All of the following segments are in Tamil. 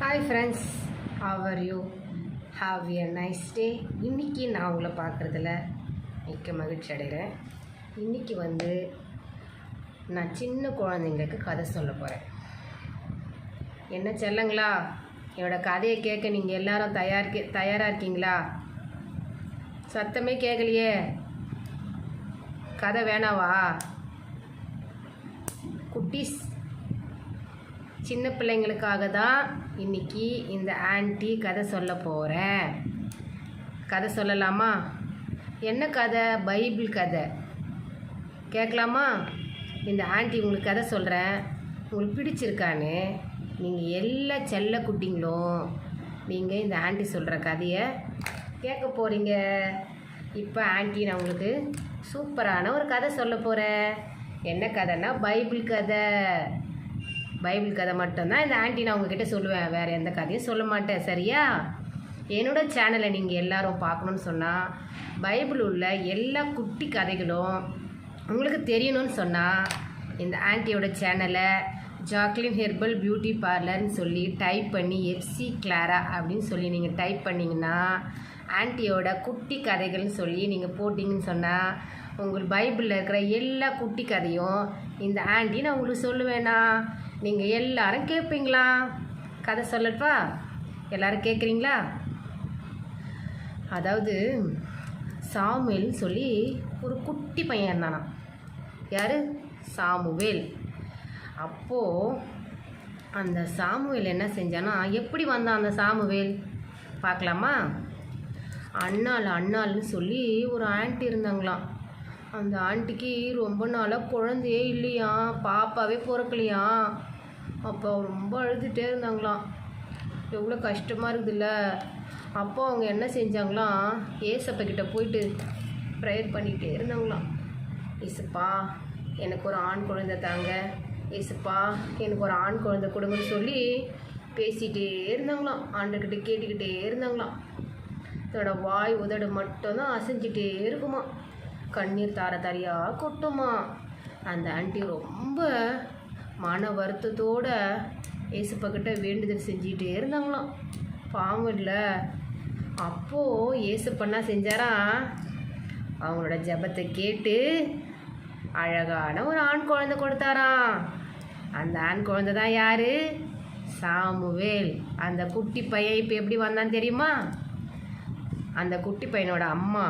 Hi friends how are you have a nice day இன்றைக்கி நான் உங்களை பார்க்குறதுல மிக்க மகிழ்ச்சி அடைகிறேன். இன்றைக்கி வந்து நான் சின்ன குழந்தைங்களுக்கு கதை சொல்ல போகிறேன் என்ன செல்லங்களா? என்னோடய கதையை கேட்க நீங்கள் எல்லாரும் தயார் தயாராக இருக்கீங்களா? சத்தமே கேட்கலையே. கதை வேணாவா? குட்டீஸ் சின்ன பிள்ளைங்களுக்காக தான் இன்னைக்கு இந்த ஆன்ட்டி கதை சொல்ல போகிறேன் கதை சொல்லலாமா? என்ன கதை? பைபிள் கதை. கேட்கலாமா? இந்த ஆன்ட்டி உங்களுக்கு கதை சொல்கிறேன் உங்களுக்கு பிடிச்சிருக்கான்னு நீங்கள் எல்லா செல்ல குட்டிங்களும் நீங்கள் இந்த ஆன்ட்டி சொல்கிற கதையை கேட்க போகிறீங்க இப்போ ஆண்டி நான் உங்களுக்கு சூப்பரான ஒரு கதை சொல்ல போகிறேன் என்ன கதைன்னா பைபிள் கதை. பைபிள் கதை மட்டும்தான். இந்த ஆன்ட்டி நான் உங்ககிட்ட சொல்லுவேன். வேறு எந்த கதையும் சொல்ல மாட்டேன். சரியா? என்னோட சேனலை நீங்கள் எல்லாரும் பார்க்கணுன்னு சொன்னால் பைபிள் உள்ள எல்லா குட்டி கதைகளும் உங்களுக்கு தெரியணும்னு சொன்னால் இந்த ஆண்டியோட சேனலை ஜாக்லின் ஹெர்பல் பியூட்டி பார்லர்னு சொல்லி டைப் பண்ணி எஃப்சி கிளாரா அப்படின்னு சொல்லி நீங்கள் டைப் பண்ணிங்கன்னா ஆண்டியோட குட்டி கதைகள்னு சொல்லி நீங்கள் போட்டிங்கன்னு சொன்னால் உங்கள் பைபிளில் இருக்கிற எல்லா குட்டி கதையும் இந்த ஆண்டி நான் உங்களுக்கு சொல்லுவேண்ணா நீங்கள் எல்லாரும் கேட்பீங்களா கதை சொல்லட்டுவா எல்லாரும் கேட்குறீங்களா அதாவது சாமுவேல்னு சொல்லி ஒரு குட்டி பையன் இருந்தானாம். யார்? சாமுவேல். அப்போது அந்த சாமுவேல் என்ன செஞ்சானா எப்படி வந்தான் அந்த சாமுவேல்? பார்க்கலாமா? அண்ணாள் அண்ணாள்னு சொல்லி ஒரு ஆண்டி இருந்தாங்களாம். அந்த ஆண்டிக்கு ரொம்ப நாளாக குழந்தையே இல்லையா பாப்பாவே பிறக்கலையாம். அப்போ ரொம்ப அழுதுகிட்டே இருந்தாங்களாம். எவ்வளோ கஷ்டமாக இருக்குதுல்ல. அப்போ அவங்க என்ன செஞ்சாங்களாம் ஏசப்பா கிட்ட போயிட்டு ப்ரேயர் பண்ணிக்கிட்டே இருந்தாங்களாம். ஏசப்பா எனக்கு ஒரு ஆண் குழந்தை தாங்க. ஏசப்பா எனக்கு ஒரு ஆண் குழந்தை கொடுங்கன்னு சொல்லி பேசிகிட்டே இருந்தாங்களாம். ஆண்டுக்கிட்ட கேட்டுக்கிட்டே இருந்தாங்களாம். இதோட வாய் உதடு மட்டும்தான் அசைஞ்சிட்டே இருக்குமா கண்ணீர் தார தாரியாக கொட்டுமா அந்த ஆண்டி ரொம்ப மன வருத்தத்தோட ஏசப்பக்கிட்ட வேண்டுதல் செஞ்சுக்கிட்டே இருந்தாங்களாம். பாவம் இல்லை. அப்போது ஏசப்பண்ணா செஞ்சாராம் அவங்களோட ஜெபத்தை கேட்டு அழகான ஒரு ஆண் குழந்தை கொடுத்தாராம். அந்த ஆண் குழந்தை தான் யார்? சாமுவேல். அந்த குட்டி பையன் இப்போ எப்படி வந்தான்னு தெரியுமா? அந்த குட்டி பையனோட அம்மா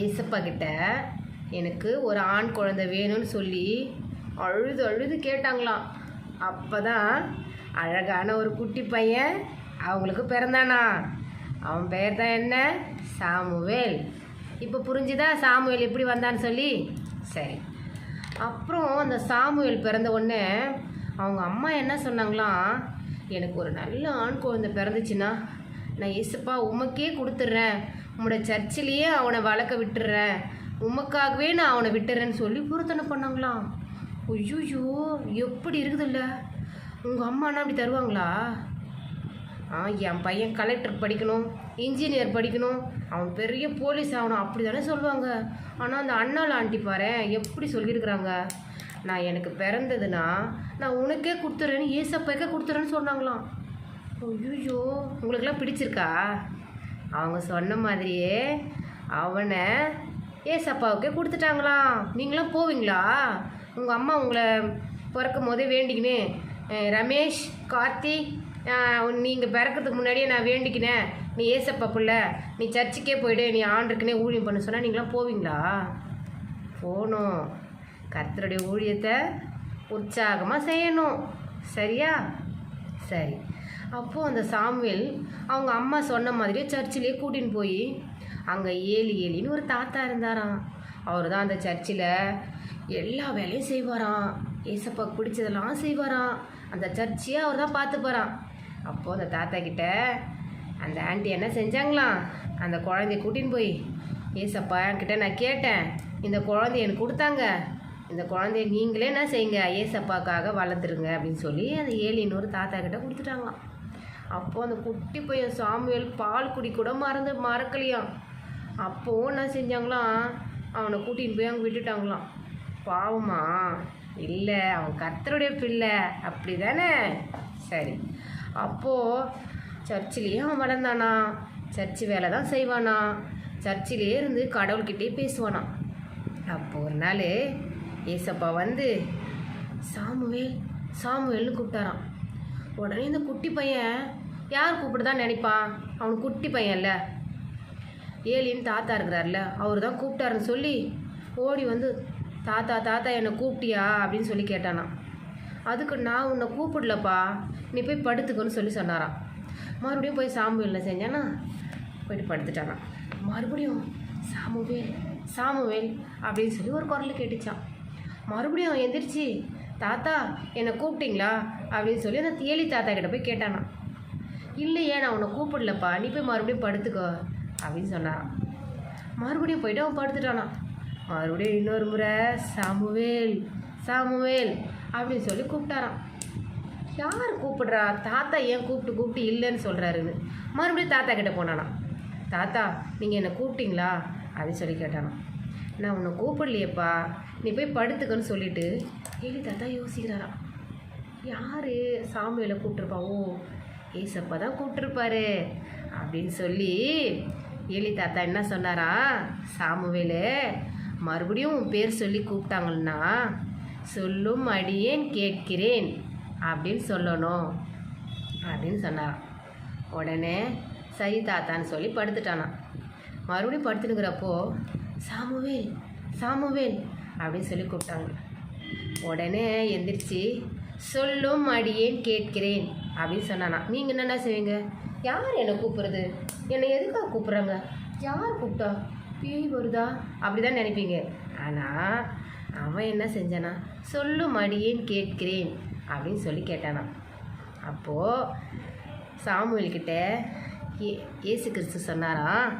ஏசப்பா கிட்ட எனக்கு ஒரு ஆண் குழந்தை வேணும்னு சொல்லி அழுது அழுது கேட்டாங்களாம். அப்போ தான் அழகான ஒரு குட்டி பையன் அவங்களுக்கு பிறந்தானா? அவன் பெயர் தான் என்ன? சாமுவேல். இப்போ புரிஞ்சுதா சாமுவேல் எப்படி வந்தான்னு சொல்லி? சரி. அப்புறம் அந்த சாமுவேல் பிறந்த உடனே அவங்க அம்மா என்ன சொன்னாங்களாம்? எனக்கு ஒரு நல்ல ஆண் குழந்தை பிறந்துச்சுன்னா நான் இயேசுப்பா உமக்கே கொடுத்துட்றேன். உம்மோட சர்ச்சிலேயே அவனை வளர்க்க விட்டுடுறேன். உமக்காகவே நான் அவனை விட்டுறேன்னு சொல்லி பொருத்தனை பண்ணாங்களாம். ஐயோ எப்படி இருக்குதுல்ல? உங்கள் அம்மானா அப்படி தருவாங்களா? ஆ என் பையன் கலெக்டர் படிக்கணும் இன்ஜினியர் படிக்கணும். அவன் பெரிய போலீஸ் ஆகணும் அப்படி தானே சொல்லுவாங்க. ஆனால் அந்த அண்ணாள் ஆண்டி பாரு எப்படி சொல்லியிருக்கிறாங்க? நான் எனக்கு பிறந்ததுன்னா நான் உனக்கே கொடுத்துறேன்னு ஏசப்பைக்கே கொடுத்துறேன்னு சொன்னாங்களாம். ஐயோ உங்களுக்கெல்லாம் பிடிச்சிருக்கா? அவங்க சொன்ன மாதிரியே அவனை ஏசப்பாவுக்கே கொடுத்துட்டாங்களாம். நீங்களாம் போவீங்களா? உங்கள் அம்மா உங்களை பிறக்கும் போதே வேண்டிக்கினே ரமேஷ் கார்த்தி நீங்கள் பிறக்கிறதுக்கு முன்னாடியே நான் வேண்டிக்கினேன் நீ ஏசப்பா பிள்ளை நீ சர்ச்சுக்கே போயிடு நீ ஆண்டுக்குனே ஊழியம் பண்ண சொன்னால் நீங்களாம் போவீங்களா? போகணும் கர்த்தருடைய ஊழியத்தை உற்சாகமாக செய்யணும். சரியா? சரி. அப்போது அந்த சாமுவேல் அவங்க அம்மா சொன்ன மாதிரியே சர்ச்சிலே கூட்டின்னு போய் அங்கே ஏலி ஏலின்னு ஒரு தாத்தா இருந்தாராம். அவர் தான் அந்த சர்ச்சில் எல்லா வேலையும் செய்வாராம். ஏசப்பா பிடிச்சதெல்லாம் செய்வாராம். அந்த சர்ச்சையே அவர் தான் பார்த்துப்பாராம் அப்போது அந்த தாத்தா கிட்ட அந்த ஆண்டி என்ன செஞ்சாங்களாம்? அந்த குழந்தைய கூட்டின்னு போய் ஏசப்பா என்கிட்ட நான் கேட்டேன். இந்த குழந்தைய எனக்கு கொடுத்தாங்க. இந்த குழந்தைய நீங்களே என்ன செய்யுங்க? ஏசப்பாக்காக வளர்த்துருங்க அப்படின்னு சொல்லி அந்த ஏலின்னு ஒரு தாத்தா கிட்ட கொடுத்துட்டாங்களாம். அப்போது அந்த குட்டி பையன் சாமுவேல் பால் குடி கூட மறந்து மறக்கலையாம். அப்போது என்ன செஞ்சாங்களாம்? அவனை கூட்டின்னு போய் அவங்க விட்டுட்டாங்களாம். பாவமா? இல்லை அவன் கர்த்தருடைய பிள்ளை. அப்படி தானே சரி. அப்போது சர்ச்சிலேயே அவன் வளர்ந்தானா? சர்ச்சு வேலை தான் செய்வானா? சர்ச்சிலே இருந்து கடவுள்கிட்டே பேசுவானா? அப்போ ஒரு நாள் ஏசப்பா வந்து சாமுவேல் சாமுவேல்னு கூப்பிட்டாராம். உடனே இந்த குட்டி பையன் யார் கூப்பிடுதான் நினைப்பான்? அவனுக்கு குட்டி பையன் இல்லை ஏலின்னு தாத்தா இருக்கிறார்ல அவர் தான் கூப்பிட்டாருன்னு சொல்லி ஓடி வந்து தாத்தா தாத்தா என்னை கூப்பிட்டியா? அப்படின்னு சொல்லி கேட்டானா அதுக்கு நான் உன்னை கூப்பிடலப்பா நீ போய் படுத்துக்கோன்னு சொல்லி சொன்னாராம். மறுபடியும் போய் சாமுவேலில் செஞ்சானா போயிட்டு படுத்துட்டானா மறுபடியும் சாமுவேல் சாமுவேல் அப்படின்னு சொல்லி ஒரு குரல் கேட்டுச்சான் மறுபடியும் எந்திரிச்சு தாத்தா என்னை கூப்பிட்டீங்களா? அப்படின்னு சொல்லி அந்த தேலி தாத்தா கிட்ட போய் கேட்டானா இல்லையே நான் உன்னை கூப்பிடலப்பா நீ போய் மறுபடியும் படுத்துக்கோ. அப்படின்னு சொன்னாராம் மறுபடியும் போயிட்டு அவன் படுத்துட்டானா. மறுபடியும் இன்னொரு முறை சாமுவேல் சாமுவேல் அப்படின்னு சொல்லி கூப்பிட்டாராம். யார் கூப்பிடுறா? தாத்தா ஏன் கூப்பிட்டு கூப்பிட்டு இல்லைன்னு சொல்கிறாருன்னு மறுபடியும் தாத்தா கிட்டே போனானா. தாத்தா நீங்கள் என்னை கூப்பிட்டீங்களா? அப்படின்னு சொல்லி கேட்டானாம் நான் உன்னை கூப்பிடலையேப்பா. நீ போய் படுத்துக்கன்னு சொல்லிட்டு ஏலி தாத்தா யோசிக்கிறாராம். யார் சாமியில் கூப்பிட்ருப்பா ஓ ஏசப்பா தான் கூப்பிட்ருப்பாரு அப்படின்னு சொல்லி ஏலி தாத்தா என்ன சொன்னாரா? சாமுவேலு மறுபடியும் உன் பேர் சொல்லி கூப்பிட்டாங்கன்னா சொல்லும் அடியேன் கேட்கிறேன் அப்படின்னு சொல்லணும் அப்படின்னு சொன்னாராம் உடனே சரி தாத்தான்னு சொல்லி படுத்துட்டானான் மறுபடியும் படுத்துனுக்கிறப்போ சாமுவேல் சாமுவேல் அப்படின்னு சொல்லி கூப்பிட்டாங்க. உடனே எந்திரிச்சு சொல்லும் அடியேன் கேட்கிறேன் அப்படின்னு சொன்னானா. நீங்கள் என்னென்ன செய்வீங்க? யார் என்னை கூப்பிட்றது? என்னை எதுக்காக கூப்பிட்றாங்க? யார் கூப்பிட்டா? பேய் வருதா? அப்படி தான் நினைப்பீங்க. ஆனால் அவன் என்ன செஞ்சானா சொல்லு மடியேன் கேட்கிறேன்? அப்படின்னு சொல்லி கேட்டானா. அப்போது சாமுவேல்கிட்ட ஏ ஏசு கிறிஸ்து சொன்னாரா?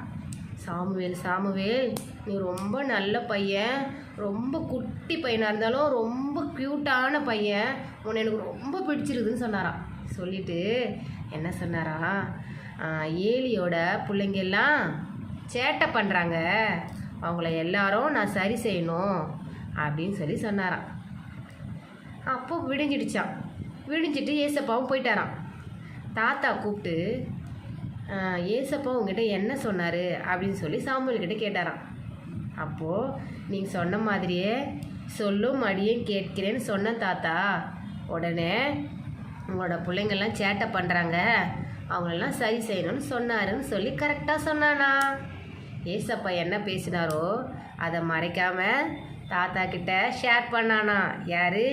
சாமுவேல் சாமுவேல் நீ ரொம்ப நல்ல பையன். ரொம்ப குட்டி பையனாக இருந்தாலும் ரொம்ப க்யூட்டான பையன். உன்னை எனக்கு ரொம்ப பிடிச்சிருதுன்னு சொன்னாராம். சொல்லிட்டு என்ன சொன்னாரா? ஏலியோட பிள்ளைங்க எல்லாம் சேட்டை பண்ணுறாங்க அவங்கள எல்லாரும் நான் சரி செய்யணும் அப்படின்னு சொல்லி சொன்னாராம். அப்போ விடிஞ்சிடுச்சான் விடிஞ்சிட்டு ஏசப்பாவும் போயிட்டாராம். தாத்தா கூப்பிட்டு ஏசப்பா உங்ககிட்ட என்ன சொன்னார்? அப்படின்னு சொல்லி சாமுவேல்கிட்ட கேட்டாராம். அப்போது நீங்கள் சொன்ன மாதிரியே சொல்லும் அடியே கேட்கிறேன்னு சொன்னேன் தாத்தா. உடனே உங்களோட பிள்ளைங்கள்லாம் சேட்டை பண்ணுறாங்க அவங்களெல்லாம் சரி செய்யணும்னு சொன்னாருன்னு சொல்லி கரெக்டாக சொன்னானா. ஏசப்பா என்ன பேசினாரோ அதை மறைக்காம தாத்தா கிட்ட ஷேர் பண்ணானா. யார்?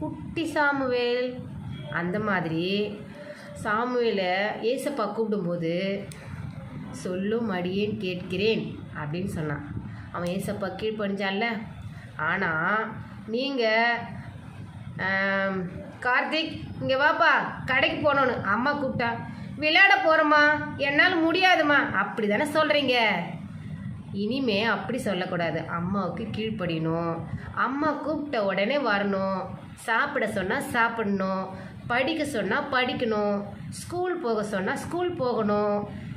குட்டி சாமுவேல். அந்த மாதிரி சாமுவேலை ஏசப்பா கூப்பிடும்போது சொல்லும் அடியேன் கேட்கிறேன் அப்படின்னு சொன்னான். அவன் ஏசப்பா கீழ்ப்பணிஞ்சான்ல ஆனால் நீங்கள் கார்த்திக் இங்கே வாப்பா கடைக்கு போகணுன்னு அம்மா கூப்பிட்டா. விளையாட போகிறோம்மா என்னால் முடியாதும்மா. அப்படி தானே சொல்கிறீங்க இனிமே அப்படி சொல்லக்கூடாது. அம்மாவுக்கு கீழ்ப்படியணும். அம்மா கூப்பிட்ட உடனே வரணும். சாப்பிட சொன்னால் சாப்பிடணும். படிக்க சொன்னால் படிக்கணும். ஸ்கூல் போக சொன்னால் ஸ்கூல் போகணும்.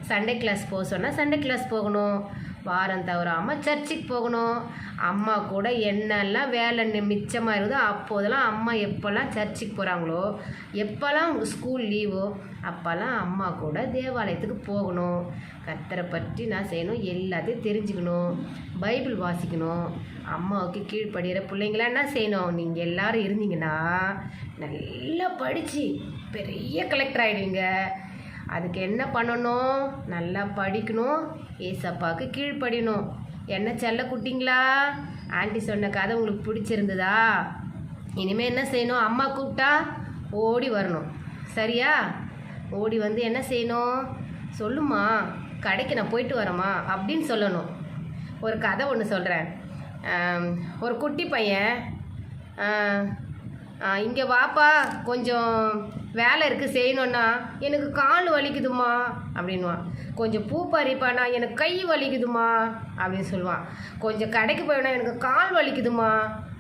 சண்டே கிளாஸ் போக சொன்னால் சண்டே கிளாஸ் போகணும். வாரம் தவறாமல் சர்ச்சுக்கு போகணும். அம்மா கூட என்னெல்லாம் வேலை நி- மிச்சமாக இருக்குதோ அப்போதெல்லாம் அம்மா எப்போல்லாம் சர்ச்சுக்கு போகிறாங்களோ எப்போல்லாம் ஸ்கூல் லீவோ அப்போல்லாம் அம்மா கூட தேவாலயத்துக்கு போகணும். கத்தரை பற்றி நான் செய்யணும் எல்லாத்தையும் தெரிஞ்சுக்கணும் பைபிள் வாசிக்கணும். அம்மாவுக்கு கீழ்ப்படுகிற பிள்ளைங்களாம் என்ன செய்யணும்? நீங்கள் எல்லாரும் இருந்தீங்கன்னா நல்லா படித்து பெரிய கலெக்டர் ஆகிடுவீங்க அதுக்கு என்ன பண்ணணும்? நல்லா படிக்கணும். ஏசப்பாவுக்கு கீழ்ப்படியணும். என்ன செல்ல குட்டிங்களா? ஆண்டி சொன்ன கதை உங்களுக்கு பிடிச்சிருந்ததா? இனிமேல் என்ன செய்யணும்? அம்மா கூப்பிட்டா ஓடி வரணும். சரியா? ஓடி வந்து என்ன செய்யணும்? சொல்லுமா கடைக்கு நான் போயிட்டு வரேம்மா அப்படின்னு சொல்லணும். ஒரு கதை ஒன்று சொல்கிறேன் ஒரு குட்டி பையன் இங்கே வாப்பா கொஞ்சம் வேலை இருக்குது செய்யணுன்னா எனக்கு கால் வலிக்குதுமா அப்படின்வான் கொஞ்சம் பூ பறிப்பானா எனக்கு கை வலிக்குதுமா அப்படின்னு சொல்லுவான் கொஞ்சம் கடைக்கு போயினா எனக்கு கால் வலிக்குதுமா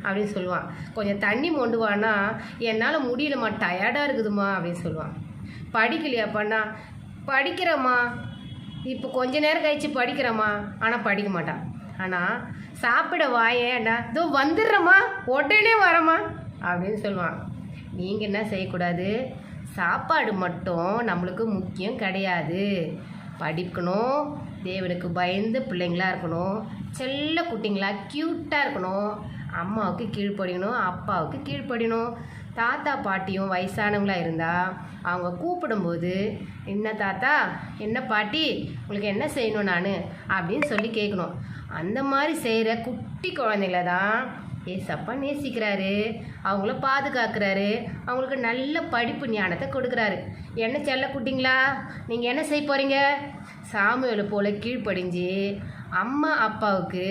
அப்படின்னு சொல்லுவான் கொஞ்சம் தண்ணி மொண்டுவானா என்னால் முடியலம்மா டயர்டாக இருக்குதுமா அப்படின்னு சொல்லுவான் படிக்கலையாப்பாண்ணா? படிக்கிறேம்மா. இப்போ கொஞ்ச நேரம் கழிச்சு படிக்கிறேம்மா. ஆனால் படிக்க மாட்டான் ஆனால் சாப்பிட வாயேண்ணா. இதோ வந்துடுறேம்மா. உடனே வரேம்மா. அப்படின்னு சொல்லுவான். நீங்கள் என்ன செய்யக்கூடாது? சாப்பாடு மட்டும் நம்மளுக்கு முக்கியம் கிடையாது. படிக்கணும் தேவனுக்கு பயந்து பிள்ளைங்களா இருக்கணும் செல்ல குட்டிங்களா க்யூட்டாக இருக்கணும். அம்மாவுக்கு கீழ்ப்படியணும் அப்பாவுக்கு கீழ்ப்படியணும். தாத்தா பாட்டியும் வயசானவங்களா இருந்தால் அவங்க கூப்பிடும்போது என்ன தாத்தா? என்ன பாட்டி? உங்களுக்கு என்ன செய்யணும் நான்? அப்படின்னு சொல்லி கேட்கணும். அந்த மாதிரி செய்கிற குட்டி குழந்தைங்கள தான் ஏசப்பா நேசிக்கிறாரு. அவங்கள பாதுகாக்கிறாரு. அவங்களுக்கு நல்ல படிப்பு ஞானத்தை கொடுக்குறாரு. என்ன செல்ல குட்டிங்களா? நீங்கள் என்ன செய்ய போகிறீங்க சாமுவேலை போல் கீழ்ப்படிஞ்சு அம்மா அப்பாவுக்கு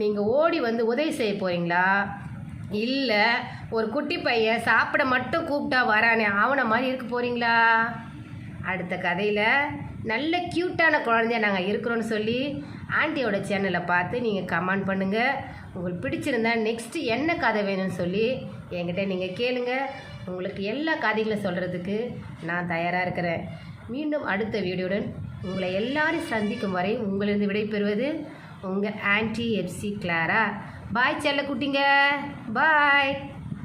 நீங்கள் ஓடி வந்து உதவி செய்ய போகிறீங்களா இல்லை ஒரு குட்டி பையன் சாப்பிட மட்டும் கூப்பிட்டா வரானே அவனை மாதிரி இருக்க போகிறீங்களா அடுத்த கதையில் நல்ல க்யூட்டான குழந்தைய நாங்கள் இருக்கிறோன்னு சொல்லி ஆண்டியோட சேனலை பார்த்து நீங்கள் கமெண்ட் பண்ணுங்கள் உங்களுக்கு பிடிச்சிருந்தா நெக்ஸ்ட்டு என்ன கதை வேணும்னு சொல்லி என்கிட்ட நீங்கள் கேளுங்க. உங்களுக்கு எல்லா கதைகளும் சொல்கிறதுக்கு நான் தயாராக இருக்கிறேன். மீண்டும் அடுத்த வீடியோடன் உங்களை எல்லாரும் சந்திக்கும் வரை உங்களிருந்து விடைபெறுவது உங்கள் ஆன்டி எஃப்சி கிளாரா பாய் செல்ல குட்டிங்க பாய்